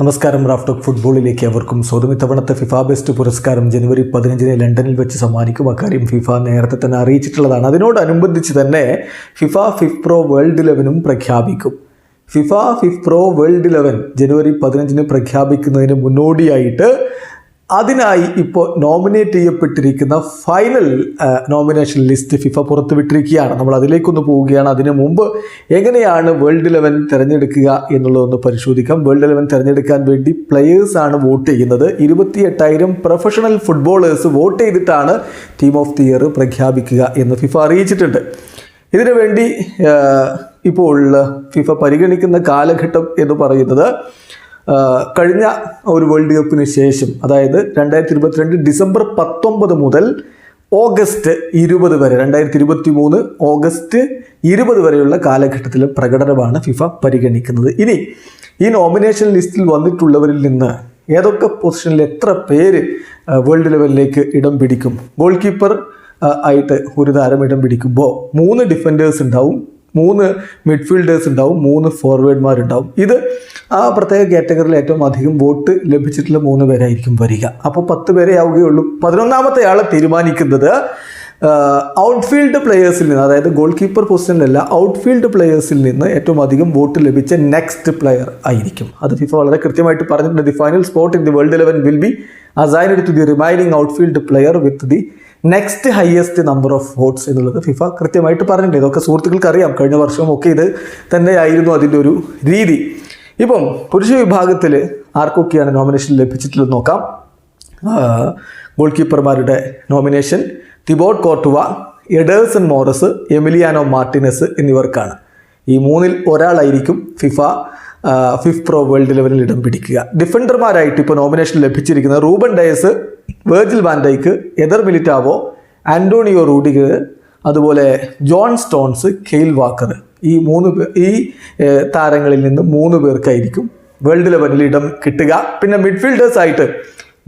നമസ്കാരം റാഫ്റ്റോക്ക് ഫുട്ബോളിലേക്ക് അവർക്കും സ്വതമി ഇത്തവണത്തെ ഫിഫ ബെസ്റ്റ് പുരസ്കാരം ജനുവരി പതിനഞ്ചിന് ലണ്ടനിൽ വെച്ച് സമ്മാനിക്കും. അക്കാര്യം ഫിഫ നേരത്തെ തന്നെ അറിയിച്ചിട്ടുള്ളതാണ്. അതിനോടനുബന്ധിച്ച് തന്നെ ഫിഫ ഫിഫ് പ്രോ വേൾഡ് ഇലവനും പ്രഖ്യാപിക്കും. FIFA FIFPro world eleven ജനുവരി പതിനഞ്ചിന് പ്രഖ്യാപിക്കുന്നതിന് മുന്നോടിയായിട്ട് അതിനായി ഇപ്പോൾ നോമിനേറ്റ് ചെയ്യപ്പെട്ടിരിക്കുന്ന ഫൈനൽ നോമിനേഷൻ ലിസ്റ്റ് ഫിഫ പുറത്തുവിട്ടിരിക്കുകയാണ്. നമ്മൾ അതിലേക്കൊന്ന് പോവുകയാണ്. അതിനു മുമ്പ് എങ്ങനെയാണ് വേൾഡ് ഇലവൻ തിരഞ്ഞെടുക്കുക എന്നുള്ളതൊന്ന് പരിശോധിക്കാം. വേൾഡ് ഇലവൻ തിരഞ്ഞെടുക്കാൻ വേണ്ടി പ്ലെയേഴ്സാണ് വോട്ട് ചെയ്യുന്നത്. ഇരുപത്തി എട്ടായിരം പ്രൊഫഷണൽ ഫുട്ബോളേഴ്സ് വോട്ട് ചെയ്തിട്ടാണ് ടീം ഓഫ് ദി ഇയർ പ്രഖ്യാപിക്കുക എന്ന് ഫിഫ അറിയിച്ചിട്ടുണ്ട്. ഇതിനു വേണ്ടി ഇപ്പോൾ ഫിഫ പരിഗണിക്കുന്ന കാലഘട്ടം എന്ന് പറയുന്നത് കഴിഞ്ഞ ഒരു വേൾഡ് കപ്പിന് ശേഷം അതായത് രണ്ടായിരത്തി ഇരുപത്തിരണ്ട് ഡിസംബർ പത്തൊമ്പത് മുതൽ ഓഗസ്റ്റ് ഇരുപത് വരെ രണ്ടായിരത്തി ഇരുപത്തി മൂന്ന് ഓഗസ്റ്റ് ഇരുപത് വരെയുള്ള കാലഘട്ടത്തിലെ പ്രകടനമാണ് ഫിഫ പരിഗണിക്കുന്നത്. ഇനി ഈ നോമിനേഷൻ ലിസ്റ്റിൽ വന്നിട്ടുള്ളവരിൽ നിന്ന് ഏതൊക്കെ പൊസിഷനിൽ എത്ര പേര് വേൾഡ് ലെവലിലേക്ക് ഇടം പിടിക്കും? ഗോൾ കീപ്പർ ആയിട്ട് ഒരു താരം ഇടം പിടിക്കുമ്പോൾ മൂന്ന് ഡിഫൻഡേഴ്സ് ഉണ്ടാവും മൂന്ന് മിഡ്ഫീൽഡേഴ്സ് ഉണ്ടാവും മൂന്ന് ഫോർവേഡ്മാരുണ്ടാവും ഇത് ആ പ്രത്യേക കാറ്റഗറിയിൽ ഏറ്റവും അധികം വോട്ട് ലഭിച്ചിട്ടുള്ള മൂന്ന് പേരായിരിക്കും വരിക. അപ്പോൾ പത്ത് പേരെ ആവുകയുള്ളൂ. പതിനൊന്നാമത്തെ ആളെ തീരുമാനിക്കുന്നത് ഔട്ട്ഫീൽഡ് പ്ലെയേഴ്സിൽ നിന്ന് അതായത് ഗോൾ കീപ്പർ പൊസിഷനിലല്ല ഔട്ട്ഫീൽഡ് പ്ലെയേഴ്സിൽ നിന്ന് ഏറ്റവും അധികം വോട്ട് ലഭിച്ച നെക്സ്റ്റ് പ്ലെയർ ആയിരിക്കും. അത് ഫിഫ വളരെ കൃത്യമായിട്ട് പറഞ്ഞിട്ടുണ്ട്. The final spot in the world eleven will be assigned to the remaining outfield player with the next highest number of votes എന്നുള്ളത് ഫിഫ കൃത്യമായിട്ട് പറഞ്ഞിട്ടുണ്ട്. ഇതൊക്കെ സുഹൃത്തുക്കൾക്ക് അറിയാം. കഴിഞ്ഞ വർഷവും ഒക്കെ ഇത് തന്നെയായിരുന്നു അതിന്റെ ഒരു രീതി. ഇപ്പം പുരുഷ വിഭാഗത്തിൽ ആർക്കൊക്കെയാണ് നോമിനേഷൻ ലഭിച്ചിട്ടുള്ളത് നോക്കാം. Goal കീപ്പർമാരുടെ nomination Thibaut Courtois Ederson Moraes Emiliano Martinez എന്നിവർക്കാണ്. ഈ മൂന്നിൽ ഒരാളായിരിക്കും FIFA fifth FIFPro world ലെവലിൽ ഇടം പിടിക്കുക. ഡിഫൻഡർമാരായിട്ട് ഇപ്പോൾ നോമിനേഷൻ ലഭിച്ചിരിക്കുന്നത് Ruben Dias Virgil van Dijk Eder Militao Antonio Rudiger അതുപോലെ ജോൺ സ്റ്റോൺസ് കെയിൽ വാക്കർ. ഈ മൂന്ന് പേർ ഈ താരങ്ങളിൽ നിന്ന് മൂന്ന് പേർക്കായിരിക്കും വേൾഡ് ലെവലിൽ ഇടം കിട്ടുക. പിന്നെ മിഡ്ഫീൽഡേഴ്സായിട്ട്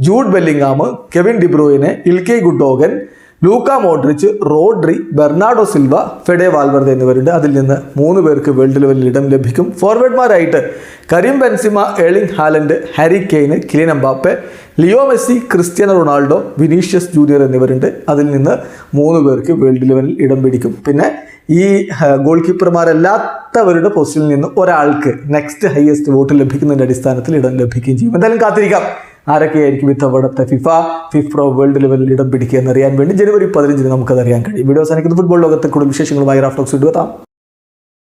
Jude Bellingham Kevin De Bruyne Ilkay Gundogan Luka Modric Rodri Bernardo Silva Fede Valverde എന്നിവരുണ്ട്. അതിൽ നിന്ന് മൂന്ന് പേർക്ക് വേൾഡ് ലെവലിൽ ഇടം ലഭിക്കും. ഫോർവേഡ്മാരായിട്ട് Karim Benzema Erling Haaland Harry Kane Kylian Mbappe Leo Messi Cristiano Ronaldo Vinicius Junior എന്നിവരുണ്ട്. അതിൽ നിന്ന് മൂന്ന് പേർക്ക് വേൾഡ് ലെവലിൽ ഇടം പിടിക്കും. പിന്നെ ഈ ഗോൾ കീപ്പർമാരല്ലാത്തവരുടെ പോസ്റ്റിൽ നിന്ന് ഒരാൾക്ക് നെക്സ്റ്റ് ഹയസ്റ്റ് വോട്ട് ലഭിക്കുന്നതിന്റെ അടിസ്ഥാനത്തിൽ ഇടം ലഭിക്കുകയും ചെയ്യും. എന്തായാലും കാത്തിരിക്കാം. ആരൊക്കെയായിരിക്കും ഇത്തവണത്തെ ഫിഫ ഫിഫ് പ്രോ വേൾഡ് ലെവലിൽ ഇടം പിടിക്കുക എന്നറിയാൻ വേണ്ടി ജനുവരി പതിനഞ്ചിന് നമുക്കത് അറിയാൻ കഴിയും. വീഡിയോ അവസാനിക്കുന്ന. ഫുട്ബോൾ ലോകത്തെ കൂടുതൽ വിശേഷങ്ങളുമായി റാഫ്റ്റോക്സ് ഇടുവെത്താം